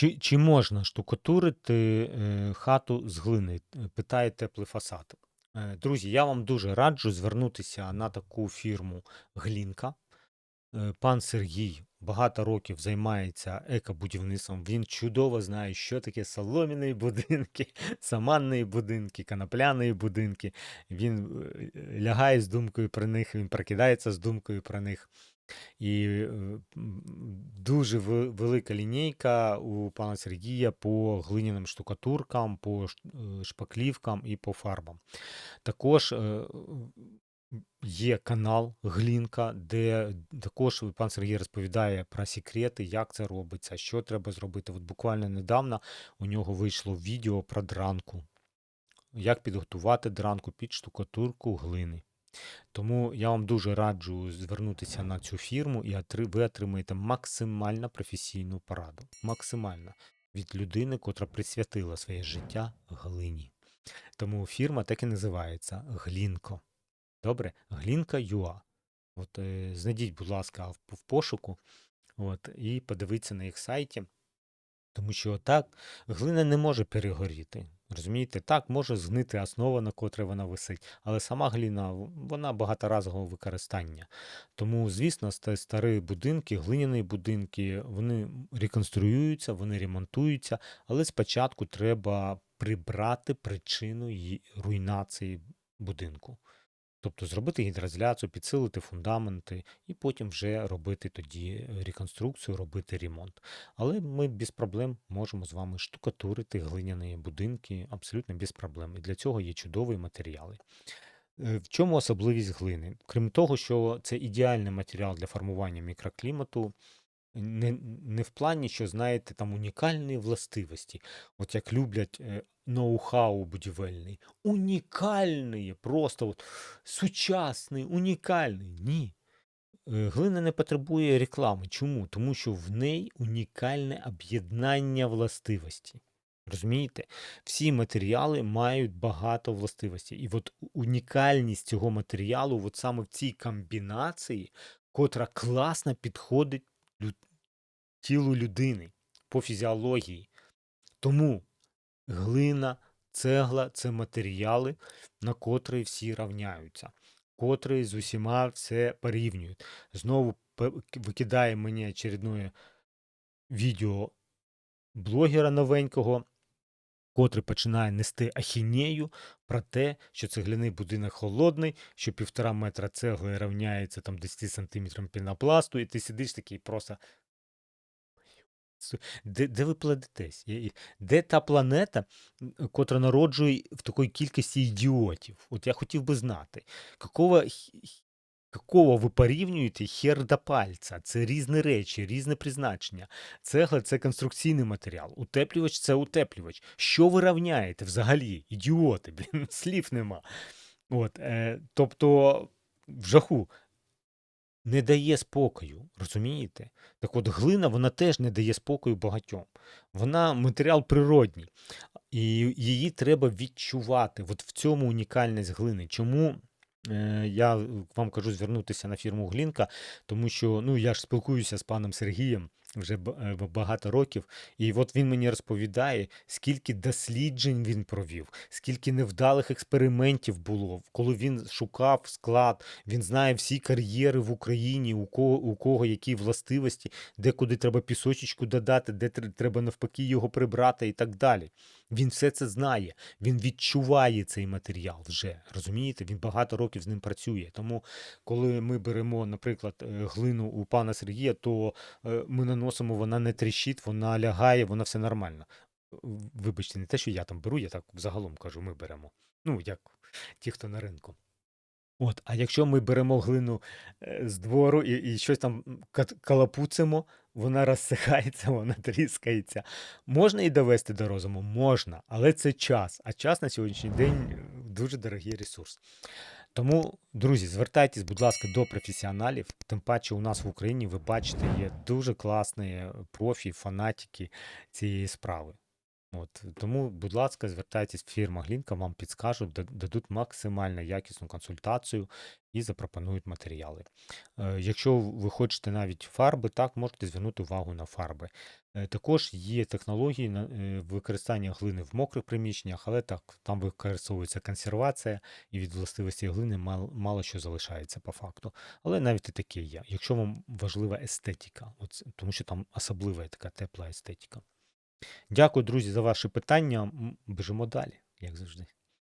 Чи чи можна штукатурити, е, хату з глини? Е, питає теплий фасад. Е, друзі, я вам дуже раджу звернутися на таку фірму Глінка. Пан Сергій багато років займається екобудівництвом. Він чудово знає, що таке солом'яні будинки, саманні будинки, канапляні будинки. Він лягає з думкою про них, він прокидається з думкою про них. І е, дуже велика лінійка у пана Сергія по глиняним штукатуркам, по е, шпаклівкам і по фарбам. Також е, є канал Глінка, де також пан Сергій розповідає про секрети, як це робиться, що треба зробити. От Буквально недавно у нього вийшло відео про дранку, як підготувати дранку під штукатурку глини. Тому я вам дуже раджу звернутися на цю фірму, і ви отримаєте максимально професійну пораду. Максимально від людини, котра присвятила своє життя глині. Тому фірма так і називається Глінко. Добре, Глінка Юа. От е, знайдіть, будь ласка, в, пошуку от, і подивіться на їх сайті. Тому що так глина не може перегоріти. Розумієте, так може згнити основа, на котрій вона висить, але сама гліна вона багаторазового використання. Тому, звісно, старі будинки, глиняні будинки, вони реконструюються, вони ремонтуються, але спочатку треба прибрати причину руйнації будинку. Тобто зробити гідроізоляцію, підсилити фундаменти і потім вже робити тоді реконструкцію, робити ремонт. Але ми без проблем можемо з вами штукатурити глиняні будинки абсолютно без проблем. І для цього є чудові матеріали. Е, в чому особливість глини? Крім того, що це ідеальний матеріал для формування мікроклімату, не не в плані, що, знаєте, там унікальні властивості, от як люблять е, ноу-хау будівельний. Унікальний, просто от, сучасний, унікальний. Ні. Е, глина не потребує реклами. Чому? Тому що в неї унікальне об'єднання властивості. Розумієте? Всі матеріали мають багато властивостей. І от унікальність цього матеріалу, от саме в цій комбінації, котра класно підходить тілу людини по фізіології. Тому глина, цегла це матеріали, на котрі всі равняються, котрі з усіма все порівнюють. Знову викидає мені очередне відео блогера новенького, котрий починає нести ахінею про те, що цегляний будинок холодний, що півтора метра цегли рівняється там 10 сантиметрам пінопласту, і ти сидиш такий просто. Де де ви плодитесь? Де та планета, котра народжує в такій кількості ідіотів? От я хотів би знати, какого какого ви порівнюєте хер до пальця? Це різні речі, різне призначення. Цегла це конструкційний матеріал, утеплювач це утеплювач. Що ви рівняєте взагалі? Ідіоти, блін, слів нема. От, е, Тобто, в жаху не дає спокою, розумієте? Так от глина вона теж не дає спокою багатьом. Вона матеріал природній, і її треба відчувати. От в цьому унікальність глини. Чому я вам кажу звернутися на фірму Глінка, тому що ну, я ж спілкуюся з паном Сергієм вже е, багато років. І от він мені розповідає, скільки досліджень він провів, скільки невдалих експериментів було, коли він шукав склад, він знає всі кар'єри в Україні, у кого у кого які властивості, де куди треба пісочечку додати, де треба навпаки його прибрати і так далі. Він все це знає, він відчуває цей матеріал вже. Розумієте? Він багато років з ним працює. Тому, коли ми беремо, наприклад, е, глину у пана Сергія, то е, ми наносимо, вона не тріщить, вона лягає, вона все нормально. Вибачте, не те, що я там беру, я так загалом кажу, ми беремо. Ну, як ті, хто на ринку. От, А якщо ми беремо глину е, з двору і і щось там калапуцимо, вона розсихається, вона тріскається. Можна і довести до розуму? Можна, але це час. А час на сьогоднішній день е, дуже дорогий ресурс. Тому, друзі, звертайтесь, будь ласка, до професіоналів. Тим паче, у нас в Україні, ви бачите, є дуже класні профі, фанатики цієї справи. От Тому, будь ласка, звертайтесь фірма Глінка, вам підскажуть, дадуть максимально якісну консультацію і запропонують матеріали. Е, Якщо ви хочете навіть фарби, так можете звернути увагу на фарби. Е, Також є технології е, використання глини в мокрих приміщеннях, але так, там використовується консервація, і від властивості глини мало, мало що залишається по факту. Але навіть і таке є, якщо вам важлива естетика, от, тому що там особлива така тепла естетика. Дякую, друзі, за ваші питання. М, Біжимо далі, як завжди.